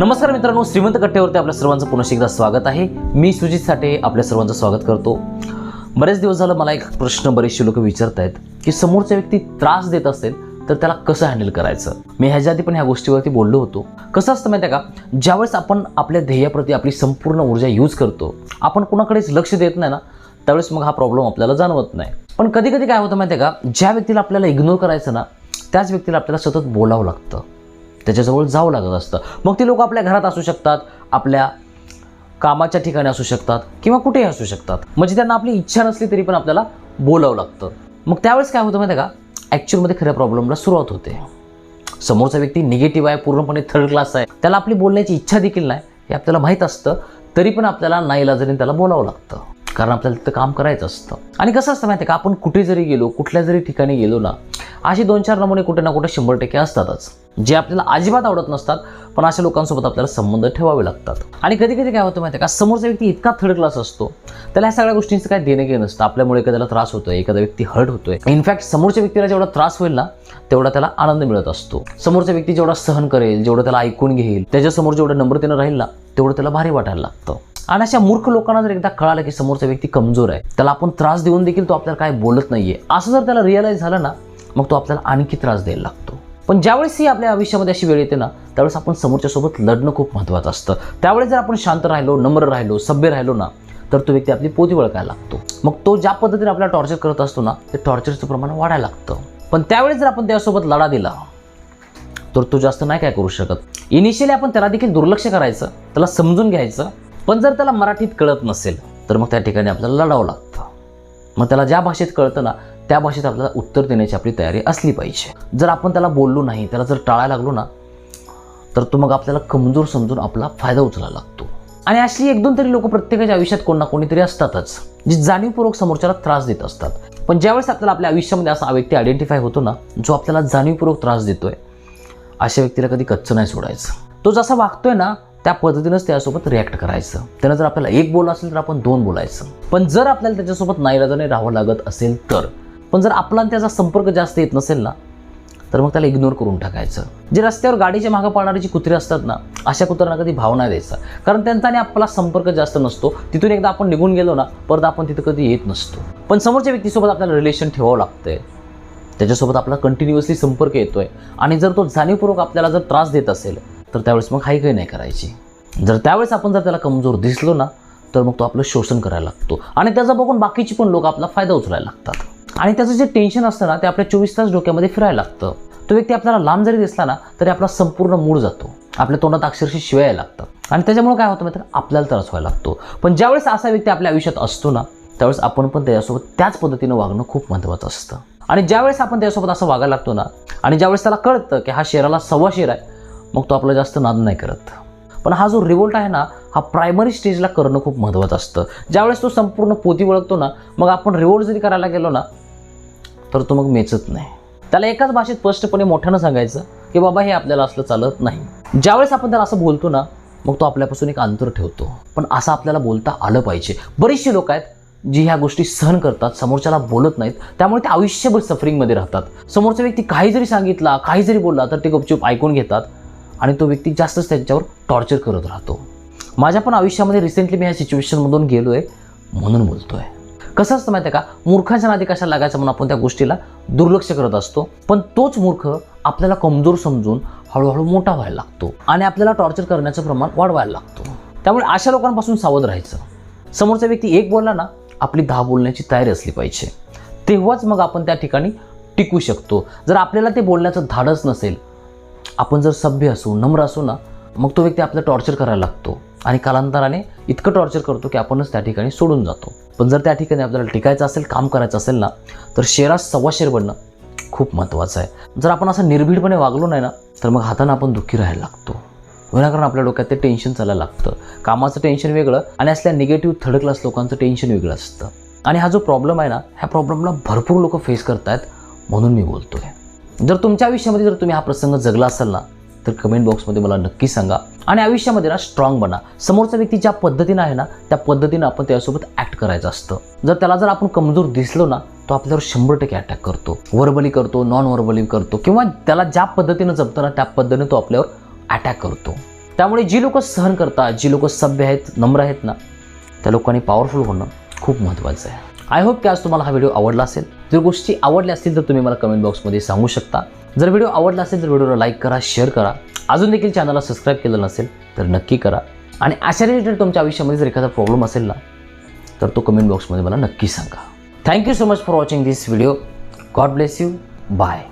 नमस्कार मित्रांनो श्रीमंत कट्ट्यावरती आपल्या सर्वांचं पुन्हा एकदा स्वागत आहे. मी सुजित साठे आपल्या सर्वांचं स्वागत करतो. बरेच दिवस झालं मला एक प्रश्न बरेचसे लोक विचारत आहेत की समोरचा व्यक्ती त्रास देत असेल तर त्याला कसं हँडल करायचं? मी ह्याच्या आधी पण ह्या गोष्टीवरती बोललो होतो. कसं असतं माहिती आहे का? ज्यावेळेस आपण आपल्या ध्येयाप्रती आपली संपूर्ण ऊर्जा यूज करतो आपण कुणाकडेच लक्ष देत नाही ना त्यावेळेस मग हा प्रॉब्लेम आपल्याला जाणवत नाही. पण कधी कधी काय होतं माहिती आहे का? ज्या व्यक्तीला आपल्याला इग्नोर करायचं ना त्याच व्यक्तीला आपल्याला सतत बोलावं लागतं. त्याच्याजवळ जावं लागत असतं. मग ते लोक आपल्या घरात असू शकतात आपल्या कामाच्या ठिकाणी असू शकतात किंवा कुठेही असू शकतात. म्हणजे त्यांना आपली इच्छा नसली तरी पण आपल्याला बोलावं लागतं. मग त्यावेळेस काय होतं माहिती का? ॲक्च्युअलमध्ये खऱ्या प्रॉब्लेमला सुरुवात होते. समोरचा व्यक्ती निगेटिव्ह आहे पूर्णपणे थर्ड क्लास आहे. त्याला आपली बोलण्याची इच्छा देखील नाही. हे आपल्याला माहीत असतं तरी पण आपल्याला नाईलाजाने त्याला बोलावं लागतं. कारण आपल्याला तिथं काम करायचं असतं. आणि कसं असतं माहिती आहे का? आपण कुठे जरी गेलो कुठल्या जरी ठिकाणी गेलो ना असे दोन चार नमुने कुठे ना कुठे शंभर टक्के असतातच जे आपल्याला अजिबात आवडत नसतात पण अशा लोकांसोबत आपल्याला संबंध ठेवावे लागतात. आणि कधी कधी काय होतं माहिती आहे का समोरचा व्यक्ती इतका थर्ड क्लास असतो त्याला ह्या सगळ्या गोष्टींचं काय देणं घेणं नसतं. आपल्यामुळे एखाद्याला त्रास होतोय एखादा व्यक्ती हर्ट होतोय. इनफॅक्ट समोरच्या व्यक्तीला जेवढा त्रास होईल ना तेवढा त्याला आनंद मिळत असतो. समोरचा व्यक्ती जेवढा सहन करेल जेवढं त्याला ऐकून घेईल त्याच्यासमोर जेवढं नम्रतेनं राहील ना तेवढं त्याला भारी वाटायला लागतं. आणि अशा मूर्ख लोकांना जर एकदा कळालं की समोरचा व्यक्ती कमजोर आहे त्याला आपण त्रास देऊन देखील तो आपल्याला काय बोलत नाहीये असं जर त्याला रिअलाईज झालं ना मग तो आपल्याला आणखी त्रास द्यायला लागतो. पण ज्यावेळेस ही आपल्या आयुष्यामध्ये अशी वेळ येते ना त्यावेळेस आपण समोरच्या सोबत लढणं खूप महत्त्वाचं असतं. त्यावेळेस जर आपण शांत राहिलो नम्र राहिलो सभ्य राहिलो ना तर तो व्यक्ती आपली पोती वळखायला लागतो. मग तो ज्या पद्धतीने आपल्याला टॉर्चर करत असतो ना ते टॉर्चरचं प्रमाण वाढायला लागतं. पण त्यावेळेस जर आपण त्यासोबत लढा दिला तर तो जास्त नाही काय करू शकत. इनिशियली आपण त्याला देखील दुर्लक्ष करायचं त्याला समजून घ्यायचं. पण जर त्याला मराठीत कळत नसेल तर मग त्या ठिकाणी आपल्याला लढावं लागतं. मग त्याला ज्या भाषेत कळतं ना त्या भाषेत आपल्याला उत्तर देण्याची आपली तयारी असली पाहिजे. जर आपण त्याला बोललो नाही त्याला जर टाळायला लागलो ना तर तो मग आपल्याला कमजोर समजून आपला फायदा उचलायला लागतो. आणि अशी एक दोन तरी लोक प्रत्येकाच्या आयुष्यात कोण ना कोणीतरी असतातच जी जाणीवपूर्वक समोरच्याला त्रास देत असतात. पण ज्यावेळेस आपल्याला आपल्या आयुष्यामध्ये असा व्यक्ती आयडेंटिफाय होतो ना जो आपल्याला जाणीवपूर्वक त्रास देतोय अशा व्यक्तीला कधी कच्चं नाही सोडायचं. तो जसा वागतोय ना त्या पद्धतीनंच त्यासोबत रिॲक्ट करायचं. त्यानं जर आपल्याला एक बोल असेल तर आपण दोन बोलायचं. पण जर आपल्याला त्याच्यासोबत नाईलाजाने राहावं लागत असेल तर पण जर आपला आणि त्याचा संपर्क जास्त येत नसेल ना तर मग त्याला इग्नोर करून टाकायचं. जे रस्त्यावर गाडीच्या मागं पाळणारी जी कुत्री असतात ना अशा कुत्र्यांना कधी भाव नाही द्यायचा. कारण त्यांचा आणि आपला संपर्क जास्त नसतो. तिथून एकदा आपण निघून गेलो ना परत आपण तिथं कधी येत नसतो. पण समोरच्या व्यक्तीसोबत आपल्याला रिलेशन ठेवावं लागतंय. त्याच्यासोबत आपला कंटिन्युअसली संपर्क येतो आहे आणि जर तो जाणीवपूर्वक आपल्याला जर त्रास देत असेल तर त्यावेळेस मग काही काही नाही करायची. जर त्यावेळेस आपण जर त्याला कमजोर दिसलो ना तर मग तो आपलं शोषण करायला लागतो. आणि त्याचा बघून बाकीची पण लोक आपला फायदा उचलायला लागतात. आणि त्याचं जे टेन्शन असतं ना ते आपल्या चोवीस तास डोक्यामध्ये फिरायला लागतं. तो व्यक्ती आपल्याला लांब जरी दिसला ना तरी आपला संपूर्ण मूड जातो. आपल्या तोंडात अक्षरशः शिवाय यायला लागतात. आणि त्याच्यामुळे काय होतं माहिती आपल्याला त्रास व्हायला लागतो. पण ज्यावेळेस असा व्यक्ती आपल्या आयुष्यात असतो ना त्यावेळेस आपण पण त्याच्यासोबत त्याच पद्धतीनं वागणं खूप महत्त्वाचं असतं. आणि ज्यावेळेस आपण त्याच्यासोबत असं वागायला लागतो ना आणि ज्यावेळेस त्याला कळतं की हा शेराला सव्वा शेर आहे मग तो आपला जास्त नाद नाही करत. पण हा जो रिवोल्ट आहे ना हा प्रायमरी स्टेजला करणं खूप महत्त्वाचं असतं. ज्यावेळेस तो संपूर्ण पोती वळगतो ना मग आपण रिवोल्ट जरी करायला गेलो ना तर तो मग मेचत नाही. त्याला एकाच भाषेत स्पष्टपणे मोठ्यानं सांगायचं की बाबा हे आपल्याला असलं चालत नाही. ज्यावेळेस आपण त्याला असं बोलतो ना मग तो आपल्यापासून एक अंतर ठेवतो. पण असं आपल्याला बोलता आलं पाहिजे. बरेचसे लोक आहेत जी ह्या गोष्टी सहन करतात समोरच्याला बोलत नाहीत. त्यामुळे ते आयुष्यभर सफरिंगमध्ये राहतात. समोरचा व्यक्ती काही जरी सांगितला काही जरी बोलला तर ते गपचूप ऐकून घेतात आणि तो व्यक्ती जास्तच त्यांच्यावर टॉर्चर करत राहतो. माझ्या पण आयुष्यामध्ये रिसेंटली मी ह्या सिच्युएशनमधून गेलो आहे म्हणून बोलतो आहे कसं असतं माहिती आहे का? मूर्खाच्या नादी कशा लागायचं म्हणून आपण त्या गोष्टीला दुर्लक्ष करत असतो. पण तोच मूर्ख आपल्याला कमजोर समजून हळूहळू मोठा व्हायला लागतो आणि आपल्याला टॉर्चर करण्याचं प्रमाण वाढवायला लागतो. त्यामुळे अशा लोकांपासून सावध राहायचं. समोरचा व्यक्ती एक बोलला ना आपली दहा बोलण्याची तयारी असली पाहिजे. तेव्हाच मग आपण त्या ठिकाणी टिकू शकतो. जर आपल्याला ते बोलण्याचं धाडस नसेल आपण जर सभ्य असू नम्र असू ना मग तो व्यक्ती आपलं टॉर्चर करायला लागतो. आणि कालांतराने इतकं टॉर्चर करतो की आपणच त्या ठिकाणी सोडून जातो. पण जर त्या ठिकाणी आपल्याला टिकायचं असेल काम करायचं असेल ना तर शेरात सव्वा शेर बनणं खूप महत्त्वाचं आहे. जर आपण असं निर्भीडपणे वागलो नाही ना तर मग हातानं आपण दुःखी राहायला लागतो. विनाकारण आपल्या डोक्यात ते टेन्शन चालायला लागतं. कामाचं टेन्शन वेगळं आणि असल्या निगेटिव्ह थर्ड क्लास लोकांचं टेन्शन वेगळं असतं. आणि हा जो प्रॉब्लेम आहे ना ह्या प्रॉब्लेमला भरपूर लोक फेस करतायत म्हणून मी बोलतोय. जर तुमच्या आयुष्यामध्ये जर तुम्ही हा प्रसंग जगला असाल ना तर कमेंट बॉक्समध्ये मला नक्की सांगा. आणि आयुष्यामध्ये ना स्ट्रॉंग बना. समोरचा व्यक्ती ज्या पद्धतीनं आहे ना त्या पद्धतीनं आपण त्यासोबत ॲक्ट करायचं असतं. जर त्याला जर आपण कमजोर दिसलो ना तो आपल्यावर शंभर टक्के अटॅक करतो. वर्बली करतो नॉन वर्बली करतो किंवा त्याला ज्या पद्धतीनं जपतो ना त्या पद्धतीने तो आपल्यावर अटॅक करतो. त्यामुळे जी लोक सहन करतात जी लोक सभ्य आहेत नम्र आहेत ना त्या लोकांनी पॉवरफुल होणं खूप महत्त्वाचं आहे. आय होप की आज तुम्हाला हा व्हिडिओ आवडला असेल. जर गोष्टी आवडल्या असतील तर तुम्ही मला कमेंट बॉक्समध्ये सांगू शकता. जर व्हिडिओ आवडला असेल तर व्हिडिओला लाईक करा शेअर करा. अजून देखील चॅनलला सबस्क्राईब केलं नसेल तर नक्की करा. आणि अशा रिलेटेड तुमच्या आयुष्यामध्ये जर एखादा प्रॉब्लेम असेल ना तर तो कमेंट बॉक्समध्ये मला नक्की सांगा. Thank you so much for watching this video God bless you bye